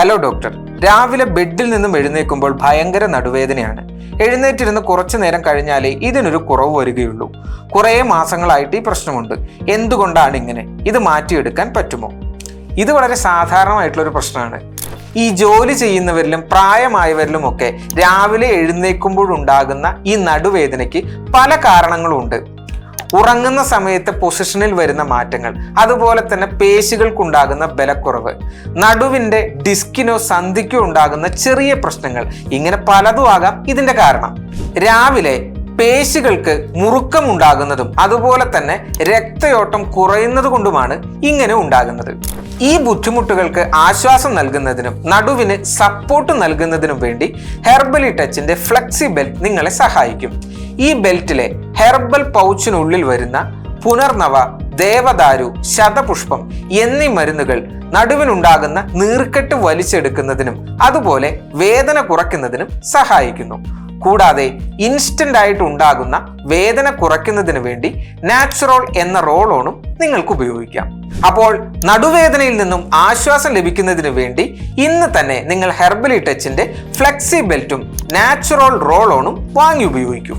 Hello doctor രാവിലെ ബെഡിൽ നിന്നും എഴുന്നേൽക്കുമ്പോൾ ഭയങ്കര നടുവേദനയാണ്. എഴുന്നേറ്റിരുന്ന് കുറച്ചു നേരം കഴിഞ്ഞാലേ ഇതിനൊരു കുറവ് വരികയുള്ളൂ. കുറേ മാസങ്ങളായിട്ട് ഈ പ്രശ്നമുണ്ട്. എന്തുകൊണ്ടാണ് ഇങ്ങനെ? ഇത് മാറ്റിയെടുക്കാൻ പറ്റുമോ? ഇത് വളരെ സാധാരണമായിട്ടുള്ള ഒരു പ്രശ്നമാണ്. ഈ ജോലി ചെയ്യുന്നവരിലും പ്രായമായവരിലും ഒക്കെ രാവിലെ എഴുന്നേൽക്കുമ്പോഴുണ്ടാകുന്ന ഈ നടുവേദനയ്ക്ക് പല കാരണങ്ങളും ഉണ്ട് ഉറങ്ങുന്ന സമയത്ത് പൊസിഷനിൽ വരുന്ന മാറ്റങ്ങൾ അതുപോലെ തന്നെ പേശികൾക്കുണ്ടാകുന്ന ബലക്കുറവ് നടുവിന്റെ ഡിസ്കിനോ സന്ധിക്കോ ഉണ്ടാകുന്ന ചെറിയ പ്രശ്നങ്ങൾ ഇങ്ങനെ പലതും ആകാം ഇതിന്റെ കാരണം. രാവിലെ പേശികൾക്ക് മുറുക്കം ഉണ്ടാകുന്നതും അതുപോലെ തന്നെ രക്തയോട്ടം കുറയുന്നത് കൊണ്ടുമാണ് ഇങ്ങനെ ഉണ്ടാകുന്നത്. ഈ ബുദ്ധിമുട്ടുകൾക്ക് ആശ്വാസം നൽകുന്നതിനും നടുവിന് സപ്പോർട്ട് നൽകുന്നതിനും വേണ്ടി ഹെർബലി ടച്ചിന്റെ ഫ്ലെക്സി ബെൽറ്റ് നിങ്ങളെ സഹായിക്കും. ഈ ബെൽറ്റിലെ ഹെർബൽ പൗച്ചിനുള്ളിൽ വരുന്ന പുനർനവ ദേവദാരു ശതപുഷ്പം എന്നീ മരുന്നുകൾ നടുവിനുണ്ടാകുന്ന നീർക്കെട്ട് വലിച്ചെടുക്കുന്നതിനും അതുപോലെ വേദന കുറയ്ക്കുന്നതിനും സഹായിക്കുന്നു. കൂടാതെ ഇൻസ്റ്റന്റ് ആയിട്ട് ഉണ്ടാകുന്ന വേദന കുറയ്ക്കുന്നതിന് വേണ്ടി നാച്ചുറൽ എന്ന റോളോണും നിങ്ങൾക്ക് ഉപയോഗിക്കാം. അപ്പോൾ നടുവേദനയിൽ നിന്നും ആശ്വാസം ലഭിക്കുന്നതിന് വേണ്ടി ഇന്ന് തന്നെ നിങ്ങൾ ഹെർബലി ടച്ചിന്റെ ഫ്ലെക്സി ബെൽറ്റും നാച്ചുറൽ റോളോണും വാങ്ങി ഉപയോഗിക്കൂ.